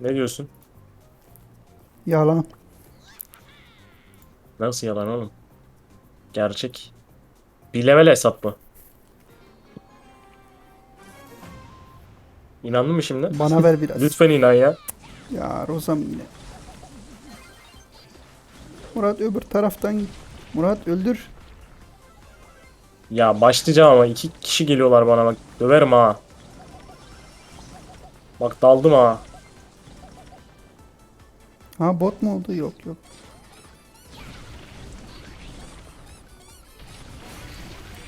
Ne diyorsun? Yalan. Nasıl yalan oğlum? Gerçek. Bir level hesap bu. İnandın mı şimdi? Bana ver biraz. Lütfen inan ya. Ya Rozam yine. Murat öbür taraftan git. Murat öldür. Ya başlayacağım ama iki kişi geliyorlar bana bak. Döverim ha. Bak daldım ha. Ha bot mu oldu? Yok yok.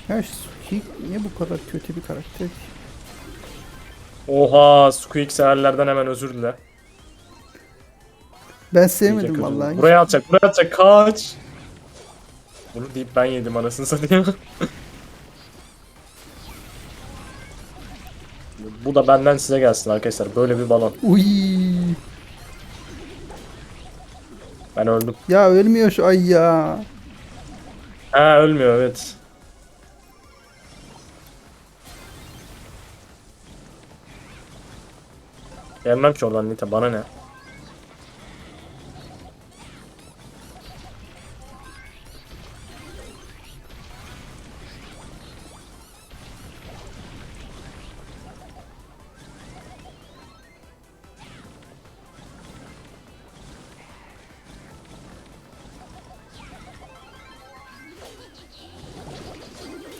Ya Suki niye bu kadar kötü bir karakter? ki? Oha Squeak severlerden hemen özür dile. Ben sevmedim vallahi. Buraya atacak, buraya atacak. Kaç. Bunu deyip ben yedim anasını satayım. Bu da benden size gelsin arkadaşlar. Böyle bir balon. Uy. Ben öldüm. Ya ölmüyor şu ay ya. Ha ölmüyor evet. Gelmem ki oradan Nita bana ne?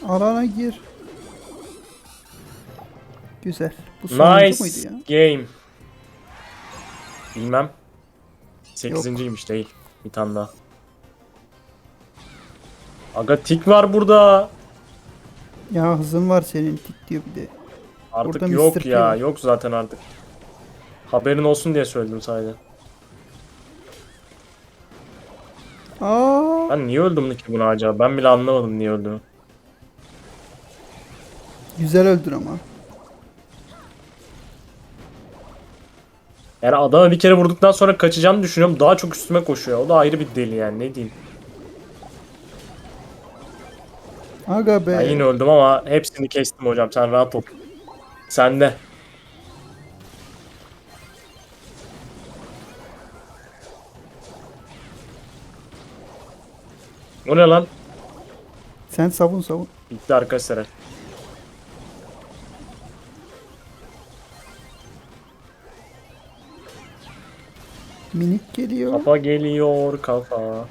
Alana gir. Güzel. Bu sonuncu muydu Nice ya? game. Bilmem. Sekizinciymiş değil. Bir tane daha. Aga tik var burada. Ya hızın var senin tik diyor bir de. Artık Burada yok Mr. Ya. var. Yok zaten artık. Haberin olsun diye söyledim sadece. Aa, Ben niye öldüm ki buna acaba? Ben bile anlamadım niye öldüğümü. Güzel öldür ama. Yani adama bir kere vurduktan sonra kaçacağını düşünüyorum. Daha çok üstüme koşuyor. O da ayrı bir deli yani. Ne diyeyim. Aga be. Ben yine öldüm ama hepsini kestim hocam. Sen rahat ol. Sen de. O ne lan? Sen savun savun. Bitti arkadaşlar. Minik geliyor. Kafa geliyor kafa.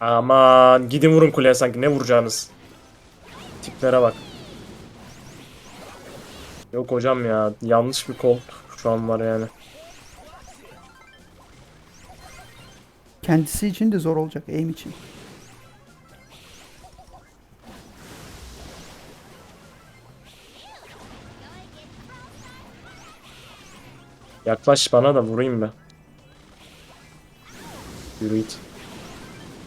Aman gidin vurun kuleye sanki ne vuracağınız. Tiplere bak. Yok hocam ya yanlış bir kol şu an var yani. Kendisi için de zor olacak aim için. Yaklaş bana da vurayım be. Yürü git.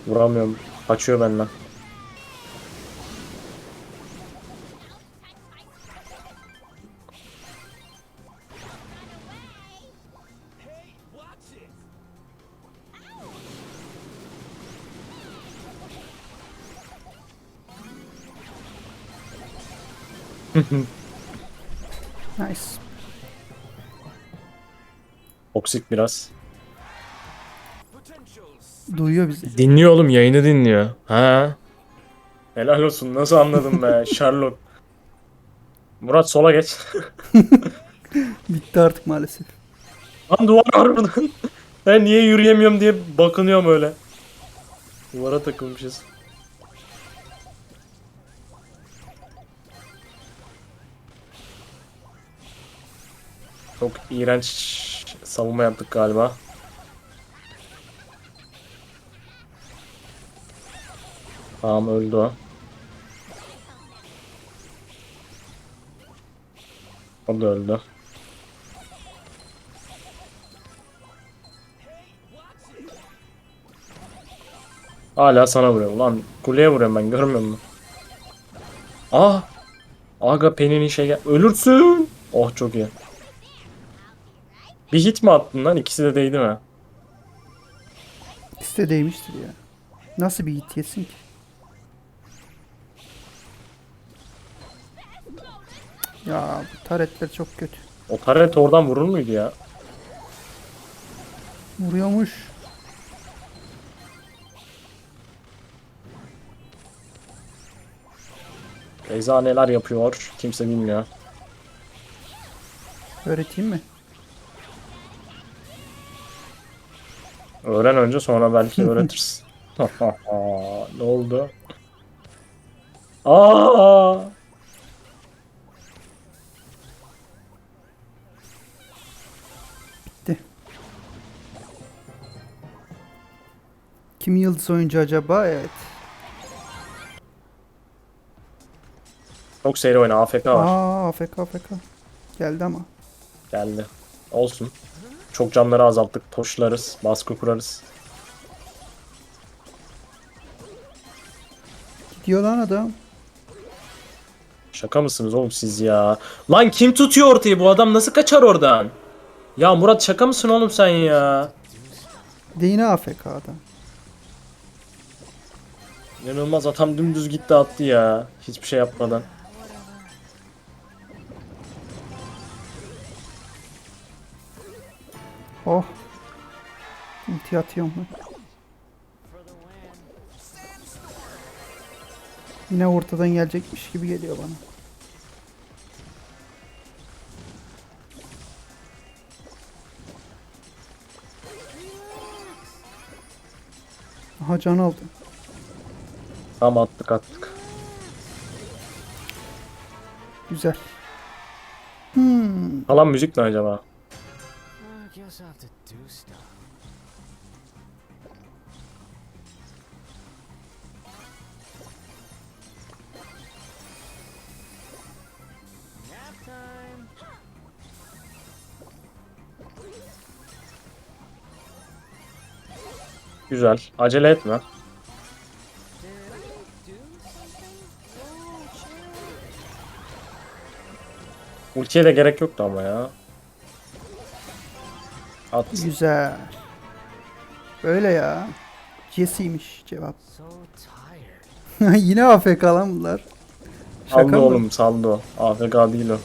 Vuramıyorum. Kaçıyor benden. Nice. Toksik biraz. Duyuyor bizi. Dinliyor oğlum yayını dinliyor. Ha. Helal olsun nasıl anladın be Sherlock. Murat sola geç. Bitti artık maalesef. Lan duvar var burada. ben niye yürüyemiyorum diye bakınıyorum öyle. Duvara takılmışız. Çok iğrenç savunma yaptık galiba. Tamam öldü o. O da öldü. Hala sana vuruyorum. Lan kuleye vuruyorum ben görmüyor musun? Ah! Aga Penny'nin şey gel. Ölürsün! Oh çok iyi. Bir hit mi attın lan? İkisi de değdi mi? İkisi de değmiştir ya. Nasıl bir hit yesin ki? Ya bu taretler çok kötü. O taret oradan vurur muydu ya? Vuruyormuş. Beyza neler yapıyor kimse bilmiyor. Öğreteyim mi? Öğren önce sonra belki öğretirsin. ne oldu? Aa! Bitti. Kim yıldız oyuncu acaba? Evet. Çok seri oyna AFK var. Aa AFK AFK. Geldi ama. Geldi. Olsun. Çok canları azalttık. Toşlarız. Baskı kurarız. Gidiyor lan adam. Şaka mısınız oğlum siz ya? Lan kim tutuyor ortayı? Bu adam nasıl kaçar oradan? Ya Murat şaka mısın oğlum sen ya? De yine AFK adam. İnanılmaz atam dümdüz gitti attı ya. Hiçbir şey yapmadan. Oh. Ulti atıyorum ben. Yine ortadan gelecekmiş gibi geliyor bana. Aha can aldı. Tamam attık attık. Güzel. Hmm. Kalan müzik ne acaba? I have to do stuff. Nap time. Güzel. Acele etme. Ultiye de gerek yoktu ama ya. At. Güzel. Böyle ya. Jesse'ymiş cevap. Yine AFK lan bunlar. Saldı mı? oğlum saldı o. AFK değil o.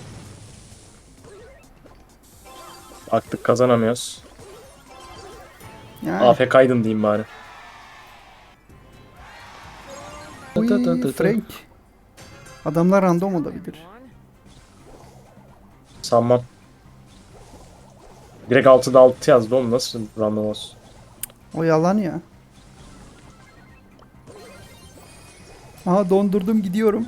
Baktık kazanamıyoruz. Yani. AFK'ydın diyeyim bari. Uy, Frank. Adamlar random olabilir. Sanmam. Direkt 6'da 6 yazdı oğlum nasıl random olsun. O yalan ya. Aha dondurdum gidiyorum.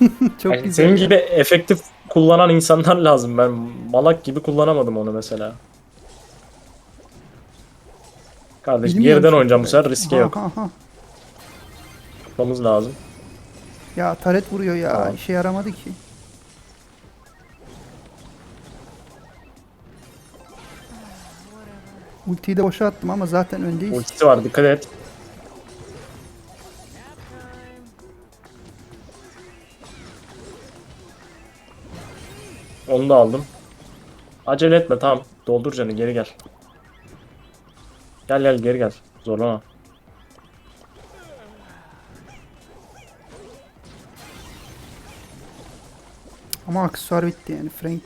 Çok Yani güzel. senin gibi efektif kullanan insanlar lazım. Ben malak gibi kullanamadım onu mesela. Kardeş Bilmiyorum geriden çünkü oynayacağım bu sefer riske yok. Tutmamız lazım. Ya taret vuruyor ya. Tamam. işe yaramadı ki. Ultiyi de boşa attım ama zaten öndeyiz. Ultisi var dikkat et. Onu da aldım. Acele etme tamam. Doldur canı geri gel. Gel gel geri gel. Zorlama. Ama aksesuar bitti yani Frank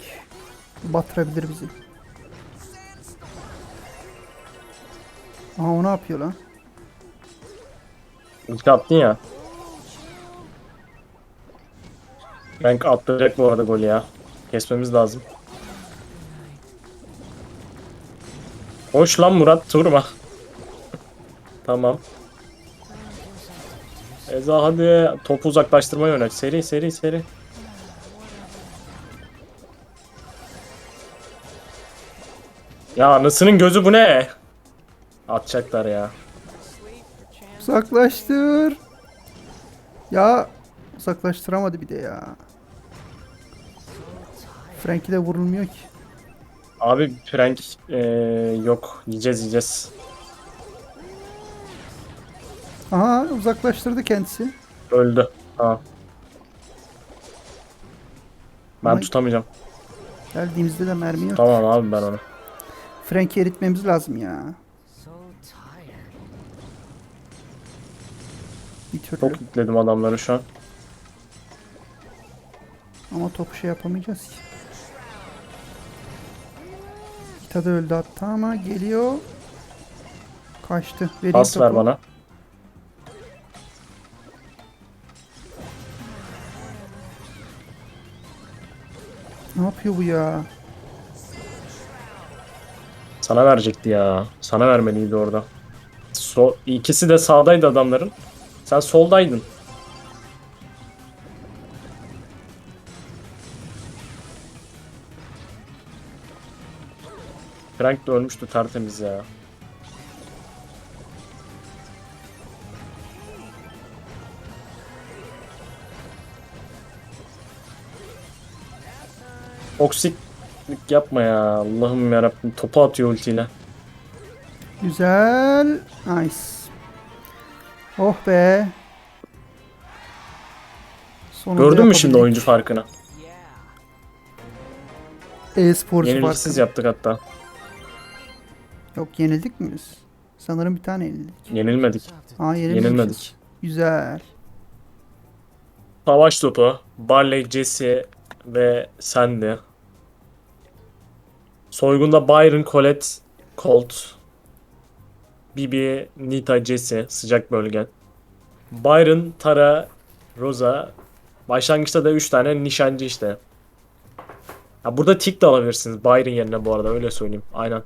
batırabilir bizi. Aha o ne yapıyor lan? Ulti attın ya. Frank attıracak bu arada golü ya. Kesmemiz lazım. Hoş lan Murat durma. tamam. Eza hadi topu uzaklaştırmayı yönet. Seri seri seri. Ya anasının gözü bu ne? Atacaklar ya. Uzaklaştır. Ya uzaklaştıramadı bir de ya. Frank'i de vurulmuyor ki. Abi Frank eee, yok yiyeceğiz yiyeceğiz. Aha uzaklaştırdı kendisi. Öldü. Tamam. Ben Ama- tutamayacağım. Geldiğimizde de mermi yok. Tamam abi ben onu. Frank'i eritmemiz lazım ya. So tired. Bir türlü. Çok yükledim adamları şu an. Ama topu şey yapamayacağız ki. Kita da öldü hatta ama geliyor. Kaçtı. Veriyor Pas ver topu. bana. Ne yapıyor bu ya? Sana verecekti ya. Sana vermeliydi orada. So ikisi de sağdaydı adamların. Sen soldaydın. Frank de ölmüştü tertemiz ya. Oksiklik yapma ya. Allah'ım yarabbim. Topu atıyor ultiyle. Güzel. Nice. Oh be. Sonunda Gördün mü şimdi yapabildik. oyuncu farkını? E-sporcu Yenilgisiz yaptık hatta. Yok yenildik mi biz? Sanırım bir tane yenildik. Yenilmedik. Aa yenilmedik. Yenilmedik. Güzel. Savaş topu. Barley, Jesse ve Sandy. Soygunda Byron, Colette, Colt. Bibi, Nita, Jesse. Sıcak bölge. Byron, Tara, Rosa. Başlangıçta da 3 tane nişancı işte. Ha, burada tik de alabilirsiniz Byron yerine bu arada öyle söyleyeyim. Aynen.